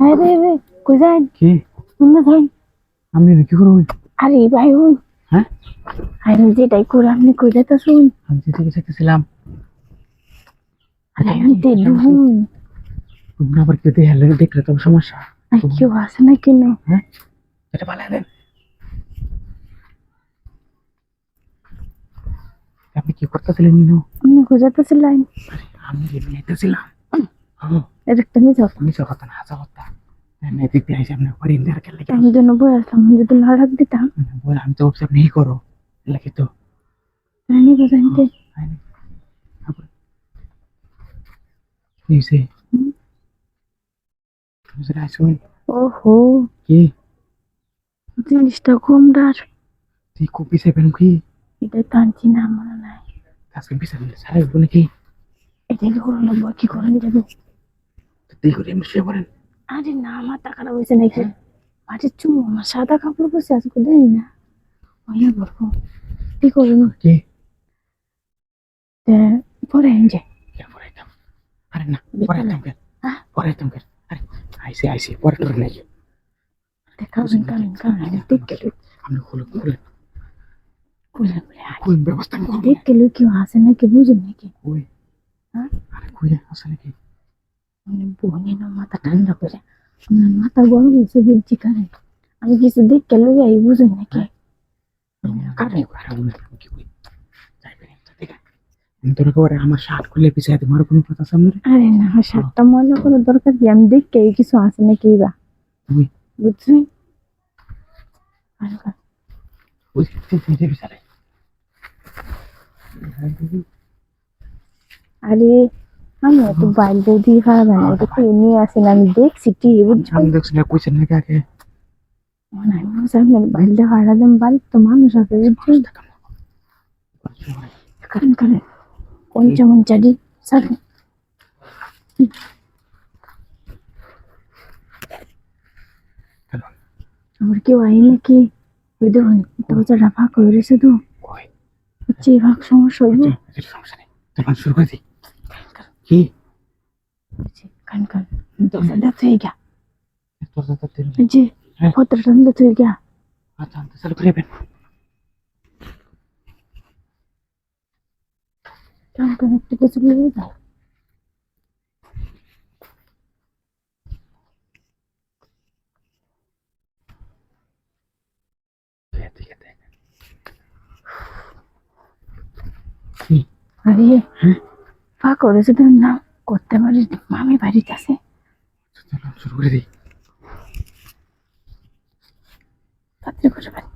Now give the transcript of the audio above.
আরে রে কই যাই? কি? না যাই। আপনি কি করবেন আরে ভাই হই হ্যাঁ? আরে যেটাই করে আপনি কই যাইতা শুন আমি যেদিকে যেতেছিলাম আরে আমি তে দুহুন তোমরা আবার কেউ দেখলে দেখলে তো সমস্যা? কেউ আসে না কেন? হ্যাঁ? এটা দেন। আপনি কি করতেছিলেন আপনি কই যাইতাছিলেন আমি এমনি আইতেছিলাম। এটা একটা মিস কথা আমি কথা না কথা। এদিক দিয়ে আইসি আপনি পরে ইন্দিয়ার খেলে আমি জন্য বই আসলাম যদি না রাখ দিতাম। আমি তো ভাবছি আপনি করো লাগে তো রানি বাজাইতে নিছে হুম। আসুন ওহো কি জিনিসটা কম ডার তুই পিছিয়ে পেন কি এটাই টানছি না মনে নাই। আজকে সারা হইব নাকি এটাই করে নেব কি করে যাব তুই করে এমনি শুয়ে পড়েন। আরে না মাথা খারাপ হয়েছে নাকি? আরে চুম আমার সাদা কাপড় বসে আজকে দেন না। ওইয়া বলব কি করব? কি? পরে যে। পড়াইতাম আরে না পড়াইতাম কেন হ্যাঁ? পড়াইতাম কেন আরে আইসি আইসি পরে তোর নাই দেখাবেন কারণ কারণ দেখে আপনি খুলে খুলে। খুলে খুলে খুলে ব্যবস্থা আমি করব। দেখে লোক কেউ আসে নাকি বুঝুন নাকি? হ্যাঁ? আরে খুলে আসে নাকি? মানে বনে না মাথা ঠান্ডা করে আমার মাথা গরম হয়েছে বুঝছি কারণ আমি কিছু দেখে লোক আই বুঝুন নাকি আরে আরে কি কই যাইবেন ঠিক আছে আমি তোর করে আমার শার্ট খুলে পিছিয়ে দিই মারো কোনো কথা সামনে রে আরে না আমার সাতটা মজা করার দরকার কি আমি দেখে কিছু আসে নাকি বা তুই বুঝছেন আর কা- ওই তুই তুই যাবি সারে আরে আমি বাইল বৌদি খারাপ না এটা তো আসেন আমি দেখছি বুঝছ? আমি দেখছি না কইছেন মনে হয় মনে আপনার বাইলটা ভাড়া দেন বাল তো মানুষ আছে বুঝছেন কারণ কারণ কোন যেমন চারি আমার কেউ আই নাকি? ওই দেখুন দরজাটা ফাঁক হয়ে রয়েছে তো। হচ্ছে ফাঁক সমস্যা হইব এটা সমস্যা নেই শুরু করে দিই কি? কান কান। দরজাটা থয়ে গা তোর দাদা তিন এই যে হ্যাঁ। পত্রটা থয়ে গা আচ্ছা আনতে চালু করে। দেবেন কান কান একটু কিছু আছে কি? আরে। হ্যাঁ? ফাঁক করে যদি না করতে পারি মামি বাড়িতে আছে শুরু করে দিই তাড়াতাড়ি করে পারি